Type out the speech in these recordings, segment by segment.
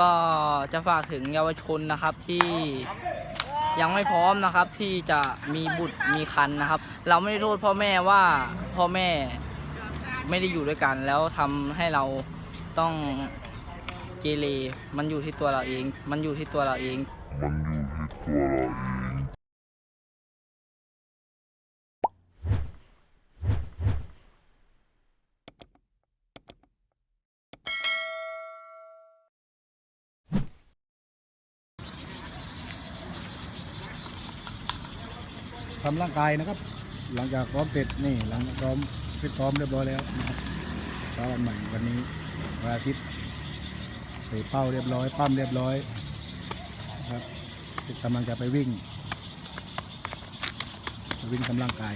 ก็จะฝากถึงเยาวชนนะครับที่ยังไม่พร้อมนะครับที่จะมีบุตรมีคันนะครับ เราไม่ได้โทษพ่อแม่ว่าพ่อแม่ไม่ได้อยู่ด้วยกัน แล้วทำให้เราต้องเกเรมันอยู่ที่ตัวเราเอง มันอยู่ที่ตัวเราเอง มันอยู่ที่ตัวเราเอง ทำร่างกายนะครับ หลังจากพร้อมเสร็จนี่หลังจากพร้อมฟิตซ้อมเรียบร้อยแล้วนะครับเช้าวันใหม่วันนี้วันอาทิตย์เตะเป้าเรียบร้อย ปั้มเรียบร้อยนะครับกำลังจะไปวิ่ง วิ่งทำร่างกาย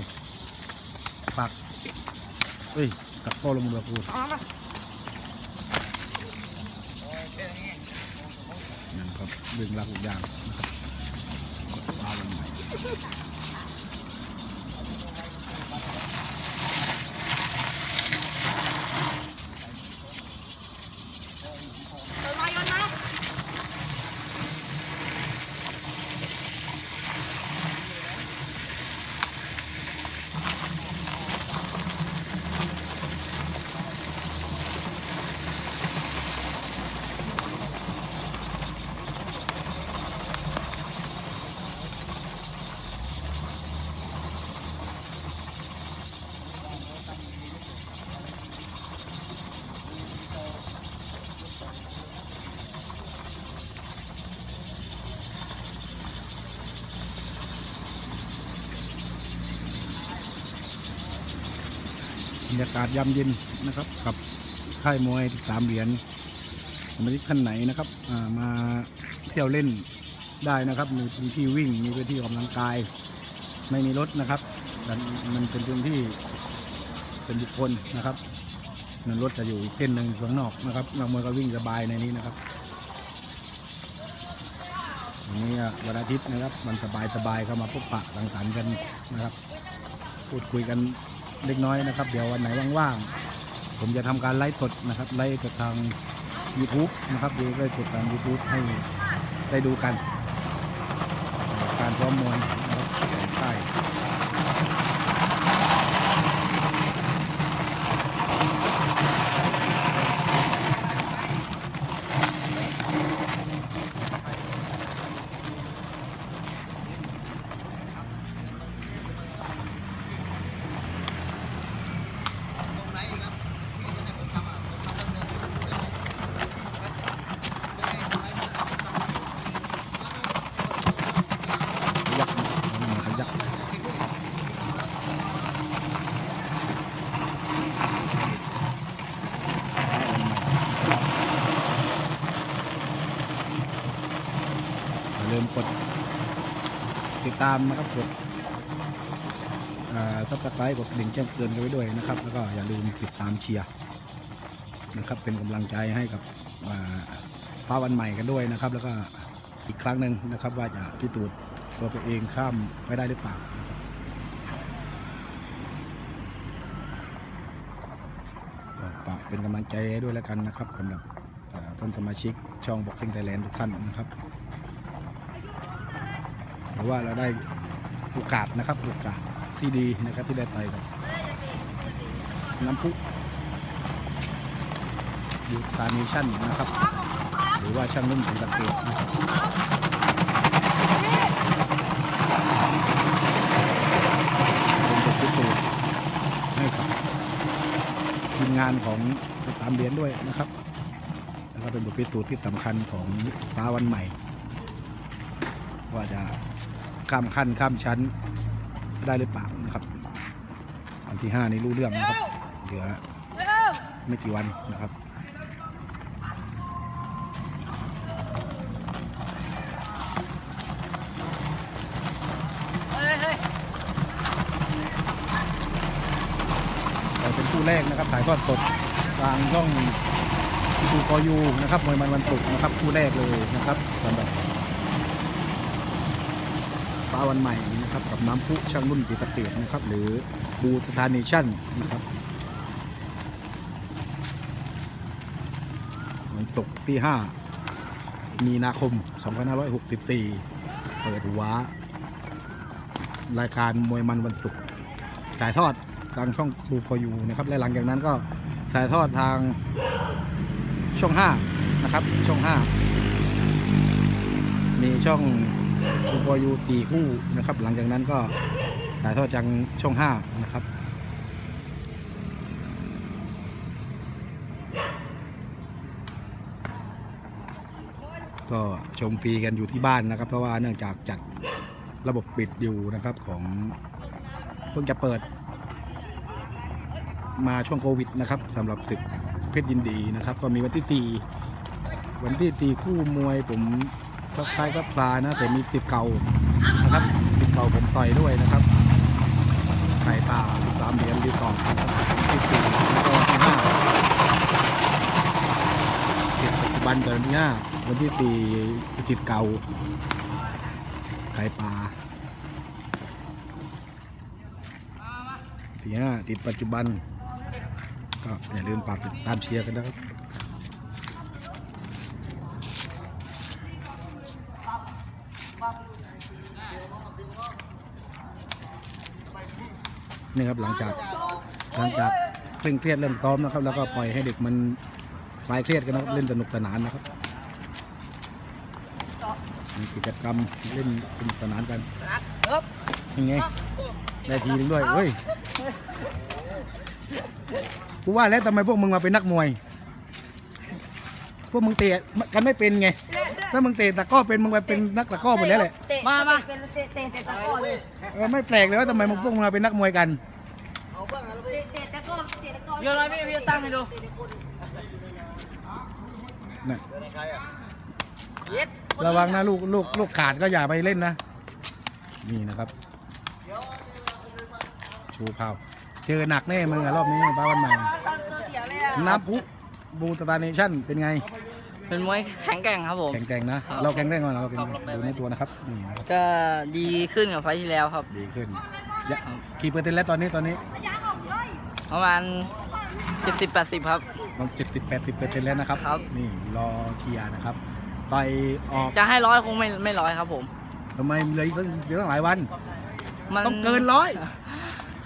ปักเอ้ยกลับเข้าลงมือกูนั่นครับวิ่งรักทุกอย่างนะครับเช้าวันใหม่ รรยากาศยามเย็นนะครับกับค่ายมวยสามเหรียญสมาชิกท่านไหนนะครับามาเที่ยวเล่นได้นะครับ มีพื้นที่วิ่งมีพื้นที่ออกกำลังกาย ไม่มีรถนะครับมันเป็นพื้นที่ส่วนบุคคลนะครับนั่นรถจะอยู่อีกเส้นหนึ่งข้างนอกนะครับนักมวยก็วิ่งสบายในนี้นะครับวันนี้วันอาทิตย์นะครับ มันสบายสบายเข้ามาพบปะสังสรรค์กันนะครับ พูดคุยกัน เล็กน้อยนะครับ เดี๋ยววันไหนว่างๆผมจะทำการไลฟ์สดนะครับไลฟ์สดทาง YouTube นะครับดูไลฟ์สดทาง YouTube ให้ได้ดูกัน การพร้อมมวยนะครับของค่ายยักษ์ขยักษ์อย่าลืม กดติดตามนะครับกดซับสไครต์กดดิ่งแจ้งเตือนกันไว้ด้วยนะครับ แล้วก็อย่าลืมติดตามเชียร์นะครับ เป็นกำลังใจให้กับอ่าฟ้าวันใหม่กันด้วยนะครับ แล้วก็อีกครั้งหนึ่งนะครับ ว่าจะพิสูจน์ตัวตัวเองข้ามไปได้หรือเปล่าฝากเป็นกำลังใจด้วยแล้วกันนะครับสำหรับท่านสมาชิกช่องบอกซิงไทยแลนด์ทุกท่านนะครับ หรือว่าเราได้โอกาสนะครับโอกาสที่ดีนะครับที่ได้ไปกับน้ำพุยูตาเนชั่นนะครับ หรือว่าช่างนุ่มของตะเกียบเป็นบทพิสูจน์ให้กับทีมงานของสามเหรียญด้วยนะครับ แล้วก็เป็นบทพิสูจน์ที่สำคัญของฟ้าวันใหม่ ว่าจะข้ามขั้นข้ามชั้นได้หรือเปล่านะครับวันที่ห้านี้รู้เรื่องนะครับเหลือไม่กี่วันนะครับแต่เป็นคู่แรกนะครับถ่ายทอดสดทางช่องดูกอยูนะครับมวยมันวันศุกร์นะครับคู่แรกเลยนะครับสำหรับ ฟ้าวันใหม่นะครับกับน้ำพุช่างรุ่นปีตะเกียบนะครับ หรือบูสตาร์เนชั่นนะครับวันศุกร์ที่ห้ามีนาคม 2564 เปิดหัวรายการมวยมันวันศุกร์ถ่ายทอดทางช่อง True for You นะครับ และหลังจากนั้นก็ถ่ายทอดทางช่อง 5 นะครับ ช่อง 5 มีช่อง True for You ตีคู่นะครับ หลังจากนั้นก็ถ่ายทอดทางช่อง 5 นะครับก็ชมฟรีกันอยู่ที่บ้านนะครับ เพราะว่าเนื่องจากจัดระบบปิดอยู่นะครับของเพิ่งจะเปิด มาช่วงโควิดนะครับสำหรับศึกเพชรยินดีนะครับ ก็มีวันที่ตีวันที่ตีคู่มวยผม คล้ายๆก็ปลานะแต่มีติดเก่านะครับติดเก่าผมต่อยด้วยนะครับไข่ป่าสามเหรียญดีก่อนนะครับที่สี่แล้วก็ที่ห้าติดปัจจุบันกับวันที่ห้าวันที่สี่ติดเก่าไข่ปลาที่ห้าติดปัจจุบันก็อย่าลืมฝากติดตามเชียร์กันนะครับ นี่ครับหลังจากหลังจากเคร่งเครียดเรื่องซ้อมนะครับ แล้วก็ปล่อยให้เด็กมันคลายเครียดกันนะครับเล่นสนุกสนานนะครับมีกิจกรรมเล่นสนุกสนานกันยังไงได้ทีนึงด้วยเฮ้ยกูว่าแล้วทำไมพวกมึงมาเป็นนักมวย พวกมึงเตะกันไม่เป็นไงถ้ามึงเตะตะก้อเป็นมึงไปเป็นนักตะก้อหมดแล้วแหละ มามาเป็นเตะเตะเตะตะกร้อเลยเออไม่แปลกเลยว่าทำไมมึงพวกมึงมาเป็นนักมวยกันเตะเตะตะกร้อเตะตะกร้อโยนอะไรพี่พี่ตั้งให้ดูน่ะเย็ดระวังนะลูกลูกลูกขาดก็อย่าไปเล่นนะ นี่นะครับ ชูเผาเจอหนักแน่มึงอะรอบนี้ป้าวันใหม่ตัวเสียเลยอะน้ำพุบูสตาร์เนชั่นเป็นไง เป็นมวยแข็งแกร่งครับผม แข็งแกร่งนะ เราแข็งแกร่งกว่าเราแข็งแกร่งดูในตัวนะครับนี่นะครับก็ดีขึ้นกับไฟล์ที่แล้วครับ ดีขึ้นยะกี่เปอร์เซ็นต์แล้วตอนนี้ตอนนี้ประมาณ70-80ครับ มันเจ็ดสิบแปดสิบเปอร์เซ็นต์แล้วนะครับ ครับ นี่รอเชียร์นะครับต่อยออกจะให้ร้อยคงไม่ไม่ร้อยครับผม ทำไมเหลยตั้งเหลือตั้งหลายวัน มันต้องเกินร้อย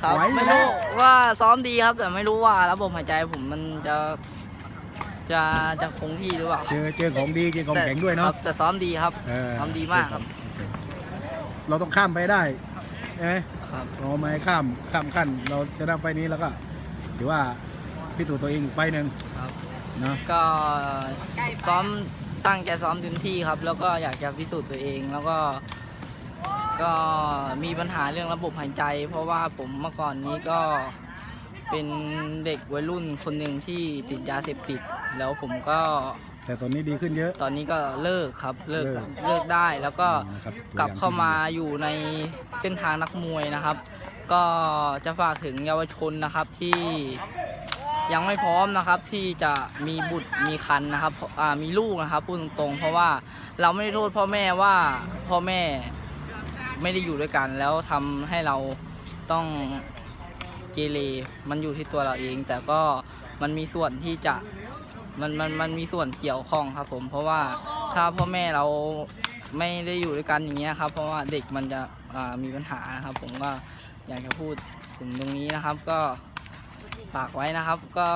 ครับไหวอยู่ไม่แล้รู้วว่าซ้อมดีครับแต่ไม่รู้ว่าระบบหายใจผมมันจะ จะจะคงที่หรือเปล่าเจอเจอของดีเจอของแข็งด้วยคเนาะรับแต่ซ้อมดีครับเออทำดีมากครับ เราต้องข้ามไปได้ใช่ไหมครับเราไม่ข้ามข้ามขั้น เราชนะไฟล์นี้แล้วก็ถือว่าพิสูจน์ตัวเองอีกไฟล์หนึ่งครับ เนาะก็ซ้อมตั้งใจซ้อมเต็มที่ครับ แล้วก็อยากจะพิสูจน์ตัวเองแล้วก็ ก็มีปัญหาเรื่องระบบหายใจ เพราะว่าผมเมื่อก่อนนี้ก็ เป็นเด็กวัยรุ่นคนหนึ่งที่ติดยาเสพติด แล้วผมก็แต่ตอนนี้ดีขึ้นเยอะ ตอนนี้ก็เลิกครับเลิกเลิกเลิกได้แล้วก็นะครับกลับเข้ามาอยู่ในเส้นทางนักมวยนะครับ ก็จะฝากถึงเยาวชนนะครับที่ยังไม่พร้อมนะครับที่จะมีบุตรมีคันนะครับอ่ามีลูกนะครับพูดตรงๆ เพราะว่าเราไม่ได้โทษพ่อแม่ว่าพ่อแม่ไม่ได้อยู่ด้วยกัน แล้วทำให้เราต้อง เกเรมันอยู่ที่ตัวเราเอง แต่ก็มันมีส่วนที่จะมันมันมันมีส่วนเกี่ยวข้องครับ ผมเพราะว่าถ้าพ่อแม่เราไม่ได้อยู่ด้วยกันอย่างเงี้ยครับ เพราะว่าเด็กมันจะอ่ามีปัญหานะครับ ผมก็อยากจะพูดถึงตรงนี้นะครับ ก็ฝากไว้นะครับ ก็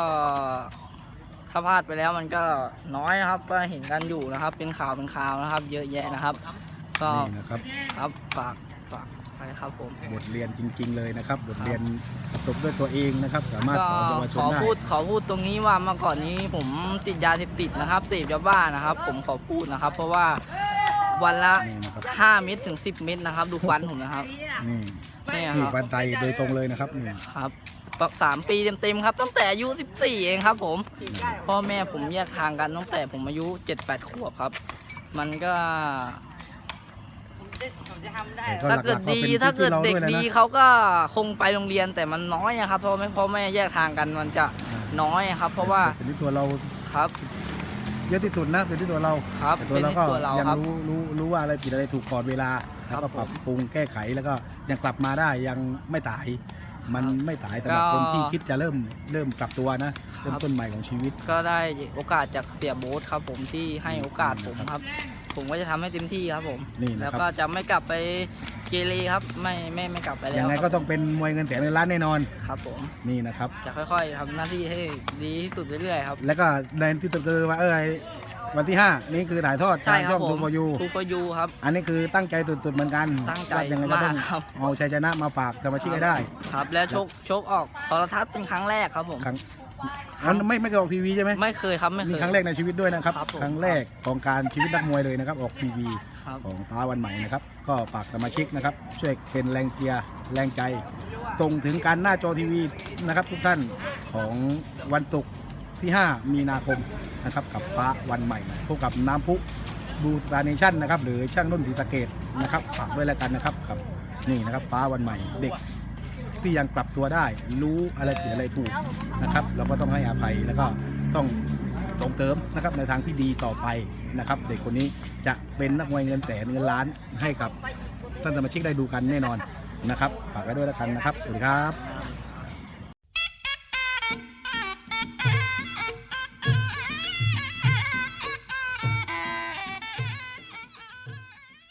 ถ้าพลาดไปแล้วมันก็น้อยนะครับ ก็เห็นกันอยู่นะครับ เป็นข่าวเป็นข่าวนะครับ เยอะแยะนะครับ ก็นี่นะครับ ครับฝากฝากไปครับผม บทเรียนจริง ๆ เลยนะครับ บทเรียน ประสบด้วยตัวเองนะครับ สามารถก็สอนเยาวชขนอได้พูดขอพูดตรงนี้ว่าเมื่อก่อนนี้ผมติดยาเสพติดนะครับเสพยาบ้านะครับ ผมขอพูดนะครับ เพราะว่าวันละ นี่นะครับ5 เม็ดถึง 10 เม็ดนะครับ ดูฟันผมนะครับนี่นี่คนี่รับฟันไตโดยตรงเลยนะครับนี่ ครับปักสามปีเต็มๆครับ ตั้งแต่อายุ 14 เองครับ ผมพ่อแม่ผมแยกทางกันตั้งแต่ผมอายุ 7-8 ขวบครับ มันก็ผมจะทำ ได้แต่ก็ถ้าเกิดหลักๆก็ดีเป็นถ้าเกิดที่เด็กเราด้วยนะดีเขาก็คงไปโรงเรียนแต่มันน้อยอะครับเพราะไม่พ่อแม่แยกทางกันมันจะน้อยอะครับ เพราะว่าเป็นที่ตัวเราครับ เยอะที่สุดนะเป็นที่ตัวเราครับแต่ตัวเป็นเราที่ก็ตัวเรายังครับรู้รู้รู้ว่าอะไรผิดอะไรถูกก่อนเวลาครัแล้วบก็ปรับผมปรุงแก้ไขแล้วก็ยังกลับมาได้ยังไม่ตาย มันไม่สายสำหรับก็คนที่คิดจะเริ่มเริ่มกลับตัวนะเริ่มต้นใหม่ของชีวิต ก็ได้โอกาสจากเสียโบ๊ทครับ ผมที่ให้โอกาสผมครับ ผมก็จะทำให้เต็มที่ครับผม นี่นะครับ แล้วก็จะไม่กลับไปเกเรครับ ไม่ไม่ไม่กลับไปแล้วยังไงครับก็ต้องเป็นมวยเงินแสนเงินล้านแน่นอนครับผม นี่นะครับ จะค่อยๆทำหน้าที่ให้ดีที่สุดเรื่อยๆครับ แล้วก็ในที่ตัวคือว่าเออวันที่ 5 นี่คือถ่ายทอดใช่ทางครัช่บองผทูมฟอยูทูฟอยูครับ อันนี้คือตั้งใจตุดๆเหมือนกันตั้งใจว่ายังไงก็ต้องมากครับ เอาชัยชนะมาฝากสมาชิกให้ได้ ครับ แล้วชกชกออกโทรทัศน์เป็นครั้งแรกครับผม ครั้ง อันไม่ไม่เคยออกทีวีใช่ไหมไม่เคยครับไม่เคนี่ย ครั้งแรกในชีวิตด้วยนะครับ ครับผมครั้งแรกของการชีวิตนักมวยเลยนะครับ ออกทีวีครับ ของฟ้าวันใหม่นะครับ ก็ฝากสมาชิกนะครับ ช่วยเป็นแรงเกียร์แรงใจตรงถึงการหน้าจอทีวีนะครับ ทุกท่านของวันศุกร์ที่ 5 มีนาคมนะครับ กับฟ้าวันใหม่พบกับน้ำพุบูตาเนชั่นนะครับ หรือช่างนุ่นดีตะเกตนะครับฝากด้วยแล้วกันนะครับกับนี่นะครับฟ้าวันใหม่เด็ก ที่ยังปรับตัวได้ รู้อะไรผิดอะไรถูกนะครับ เราก็ต้องให้อภัยแล้วก็ต้องส่งเติมนะครับในทางที่ดีต่อไปนะครับ เด็กคนนี้จะเป็นนักมวยเงินแสนเงินล้านให้กับท่านสมาชิกได้ดูกันแน่นอนนะครับฝากไว้ด้วยแล้วกันนะครับสวัสดีครับ